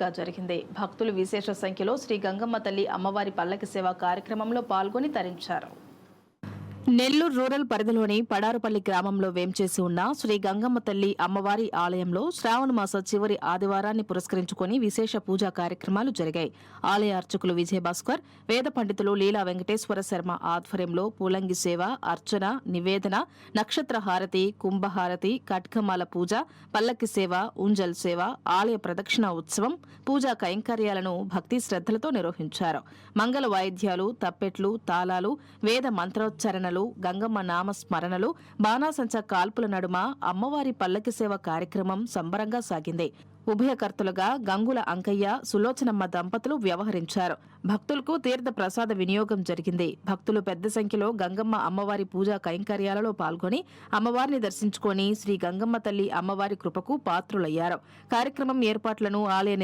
గా జరిగింది. భక్తులు విశేష సంఖ్యలో శ్రీ గంగమ్మ తల్లి అమ్మవారి పల్లకి సేవ కార్యక్రమంలో పాల్గొని తరించారు. నెల్లూరు రూరల్ పరిధిలోని పడారుపల్లి గ్రామంలో వేంచేసి ఉన్న శ్రీ గంగమ్మ తల్లి అమ్మవారి ఆలయంలో శ్రావణ మాస చివరి ఆదివారాన్ని పురస్కరించుకొని విశేష పూజా కార్యక్రమాలు జరిగాయి. ఆలయ అర్చకులు విజయభాస్కర్ వేద పండితులు లీలా వెంకటేశ్వర శర్మ ఆధ్వర్యంలో పూలంగి సేవ అర్చన నివేదన నక్షత్ర హారతి కుంభహారతి కట్కమాల పూజ పల్లకి సేవ ఉంజల్ సేవ ఆలయ ప్రదక్షిణ ఉత్సవం పూజా కైంకర్యాలను భక్తి శ్రద్ధలతో నిర్వహించారు. మంగళ వాయిద్యాలు తప్పెట్లు తాళాలు వేద మంత్రోచ్చరణలు గంగమ్మ నామ స్మరణలు బాణాసంచ కాల్పుల నడుమ అమ్మవారి పల్లకి సేవ కార్యక్రమం సంబరంగా సాగింది. ఉభయకర్తలుగా గంగుల అంకయ్య సులోచనమ్మ దంపతులు వ్యవహరించారు. భక్తులకు తీర్థ ప్రసాద వినియోగం జరిగింది. భక్తులు పెద్ద సంఖ్యలో గంగమ్మ అమ్మవారి పూజా కైంకర్యాలలో పాల్గొని అమ్మవారిని దర్శించుకొని శ్రీ గంగమ్మ తల్లి అమ్మవారి కృపకు పాత్రులయ్యారు. కార్యక్రమం ఏర్పాట్లను ఆలయ